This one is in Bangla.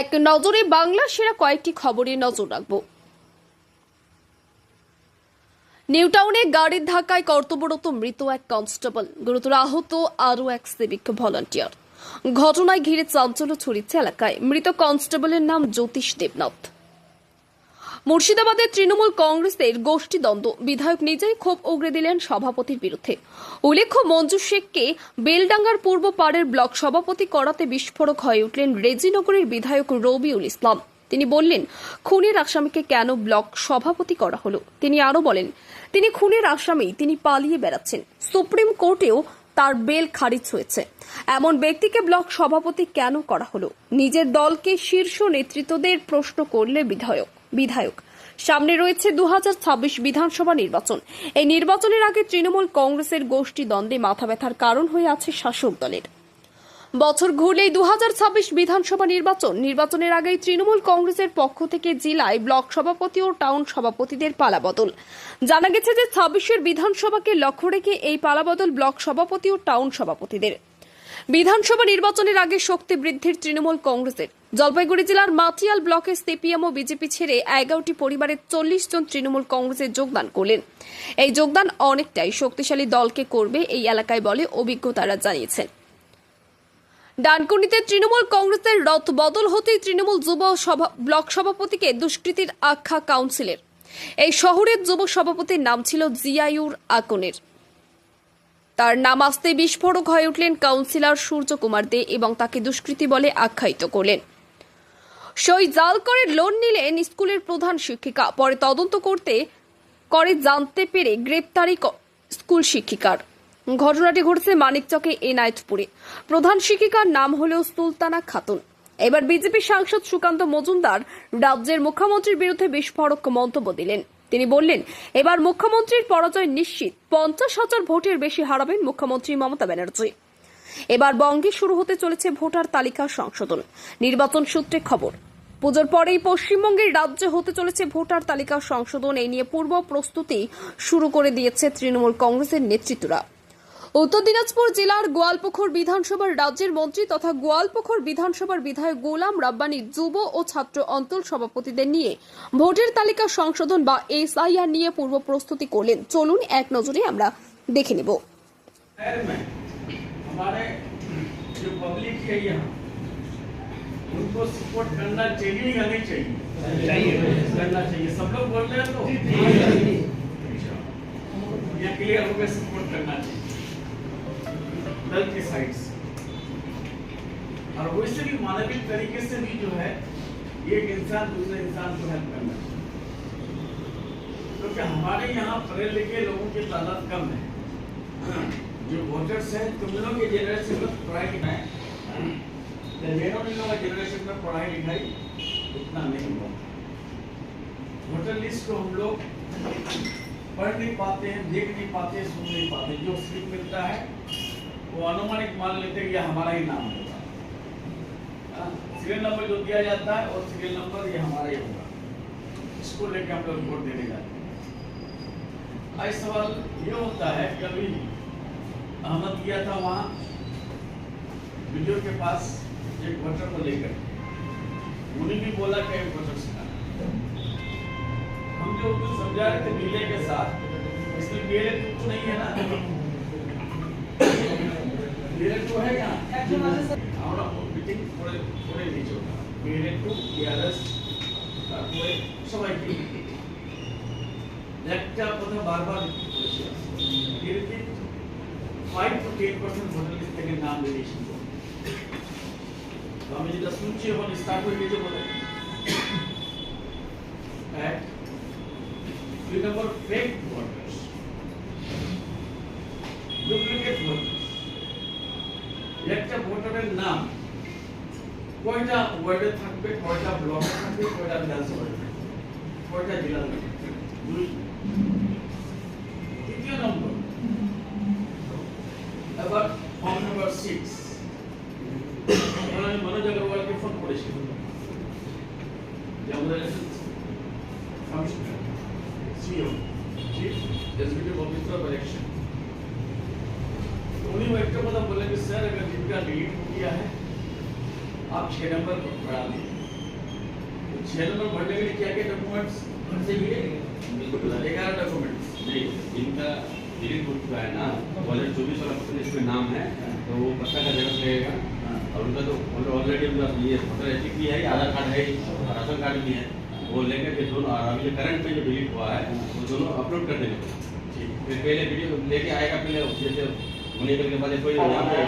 এক নজরে বাংলা সেরা কয়েকটি খবরে নজর রাখব। নিউটাউনে গাড়ির ধাক্কায় কর্তব্যরত মৃত এক কনস্টেবল, গুরুতর আহত আরও এক সিভিক ভলান্টিয়ার। ঘটনায় ঘিরে চাঞ্চল্য ছড়িয়েছে এলাকায়। মৃত কনস্টেবলের নাম জ্যোতিষ দেবনাথ। মুর্শিদাবাদের তৃণমূল কংগ্রেসের গোষ্ঠীদ্বন্দ্ব বিধায়ক নিজেই ক্ষোভ উগরে দিলেন সভাপতির বিরুদ্ধে। উল্লেখ্য, মঞ্জু শেখকে বেলডাঙ্গার পূর্ব পাড়ের ব্লক সভাপতি করাতে বিস্ফোরক হয়ে উঠলেন রেজিনগরের বিধায়ক রবিউল ইসলাম। তিনি বললেন, খুনের আসামিকে কেন ব্লক সভাপতি করা হলো? তিনি আরও বলেন, তিনি খুনের আসামি, তিনি পালিয়ে বেড়াচ্ছেন। সুপ্রিম কোর্টেও তার বেল খারিজ হয়েছে। এমন ব্যক্তিকে ব্লক সভাপতি কেন করা হলো? নিজের দলকে শীর্ষ নেতৃত্বদের প্রশ্ন করলে বিধায়ক। বিধায়ক। সামনে রয়েছে দু হাজার ছাব্বিশ বিধানসভা নির্বাচন। এই নির্বাচনের আগে তৃণমূল কংগ্রেসের গোষ্ঠী দ্বন্দ্বে মাথা ব্যথার কারণ হয়ে আছে শাসক দলের। বছর ঘুরলেই দু হাজার ছাব্বিশ বিধানসভা নির্বাচন। নির্বাচনের আগেই তৃণমূল কংগ্রেসের পক্ষ থেকে জেলায় ব্লক সভাপতি ও টাউন সভাপতিদের পালাবদল। জানা গেছে যে ছাব্বিশের বিধানসভাকে লক্ষ্য রেখে এই পালাবদল ব্লক সভাপতি ও টাউন সভাপতিদের। বিধানসভা নির্বাচনের আগে শক্তি বৃদ্ধির তৃণমূল কংগ্রেসের। জলপাইগুড়ি জেলার মাটিয়াল ব্লকে সিপিএম ও বিজেপি ছেড়ে এগারোটি পরিবারের চল্লিশ জন তৃণমূল কংগ্রেসে যোগদান করলেন। এই যোগদান অনেকটাই শক্তিশালী দলকে করবে এই এলাকায় বলে অভিজ্ঞতারা জানিয়েছেন। ডানকুনিতে তৃণমূল কংগ্রেসের রথ বদল হতেই তৃণমূল যুব সভা ব্লক সভাপতিকে দুষ্কৃতির আখ্যা কাউন্সিলের। এই শহরের যুব সভাপতির নাম ছিল জিয়ায়ুর আকনের। তার নাম আসতেই বিস্ফোরক হয়ে উঠলেন কাউন্সিলর সূর্যকুমার দে এবং তাকে দুষ্কৃতী বলে আখ্যায়িত করলেন। সই জাল করে লোন নিলেন স্কুলের প্রধান শিক্ষিকা। পরে তদন্ত করতে, করে জানতে পেরে গ্রেপ্তারি স্কুল শিক্ষিকার। ঘটনাটি ঘটছে মানিকচকে এনায়েতপুরে প্রধান শিক্ষিকার নাম হল সুলতানা খাতুন। এবার বিজেপি সাংসদ সুকান্ত মজুমদার রাজ্যের মুখ্যমন্ত্রীর বিরুদ্ধে বিস্ফোরক মন্তব্য দিলেন। তিনি বললেন, এবার মুখ্যমন্ত্রীর পরাজয় নিশ্চিত। পঞ্চাশ হাজার ভোটের বেশি হারাবেন মুখ্যমন্ত্রী মমতা ব্যানার্জি। এবার বঙ্গে শুরু হতে চলেছে ভোটার তালিকা সংশোধন। নির্বাচন সূত্রে খবর, পুজোর পরেই পশ্চিমবঙ্গের রাজ্যে হতে চলেছে ভোটার তালিকা সংশোধন। এই নিয়ে পূর্ব প্রস্তুতি শুরু করে দিয়েছে তৃণমূল কংগ্রেসের নেতৃত্বরা। উত্তর দিনাজপুর জেলার গোয়ালপুখর বিধানসভার রাজ্যের মন্ত্রী তথা গোয়ালপুখর বিধানসভার বিধায়ক গোলাম রাব্বানি যুব ও ছাত্র অঞ্চল সভাপতিদের নিয়ে ভোটের তালিকা সংশোধন বা এসআইআর নিয়ে পূর্ব প্রস্তুতি করলেন চলুন এক নজরে আমরা দেখে নেব शहर में हमारे जो पब्लिक है यहाँ उनको सपोर्ट करना चाहिए या नहीं चाहिए चाहिए करना चाहिए सब लोग बोल रहे हैं तो अच्छा। ये क्लियर हो गया सपोर्ट करना चाहिए दल की साइड से और वैसे भी मानविक तरीके से भी जो है एक इंसान दूसरे इंसान को हेल्प करना क्योंकि हमारे यहाँ पढ़े लिखे लोगों की तादाद कम है। जो वोटर्स हैं, तुम लोगों के जनरेशन में पढ़ाई लिखाई मेरों लोगों का जनरेशन में पढ़ाई लिखाई उतना नहीं हुआ। वोटर लिस्ट को हम लोग पढ़ नहीं पाते हैं, देख नहीं पाते, सुन नहीं पाते। जो स्लिप मिलता है वो अनुमानिक मान लेते हैं कि ये हमारा ही नाम होगा। सीरियल नंबर जो दिया जाता है और सीरियल नंबर ये हमारा ही होगा। इसको लेकर हम लोग वोट देने जाते हैं। सवाल ये होता है कि अभी अहमद गया था वहाँ वीडियो के पास एक वोटर को लेकर। उन्हें भी बोला कि एक वोटर से हम जो कुछ समझा रहे थे बीले के साथ, इसमें बीले तो नहीं है ना। है यहाँ আমরা মিটিং করে করে নিয়েছি ওটা বিএলএ টু বিআরএস তারপরে সবাইকে একটা কথা বারবার repeat করেছি এরকম five to ten percent voter list থেকে নাম ভেরিয়েশন করবে তো আমি যেটা শুনছি এখন স্টার্ট হয়ে গেছে বলে এক দুই number fake voters duplicate voters একটা ভোটারের নাম, কয়টা ওয়ার্ডে থাকবে, কয়টা ব্লকে থাকবে, কয়টা বিধানসভা থাকবে, কয়টা জেলা থাকবে তৃতীয় নম্বর। এবার ফর্ম নাম্বার সিক্স আমি মনোজ আগরওয়ালকে ফোন করেছি। উনি একটা কথা डिलीट हो गया है आप छह नंबर पर बढ़ा दें। छह नंबर भरने के लिए क्या क्या डॉक्यूमेंट्स भर चाहिए ग्यारह डॉक्यूमेंट्स नहीं इनका डिलीट हो चुका है ना चौबीस वाला पर्सन इसमें नाम है तो वो पता का जगह रहेगा। और उनका तो ऑलरेडी उनका ये आई भी है आधार कार्ड है राशन कार्ड भी है। वो लेकर के दोनों अभी करंट में जो डिलीट हुआ है वो दोनों अपलोड कर देंगे। फिर पहले वीडियो लेके आएगा पहले जैसे होने के बाद कोई पे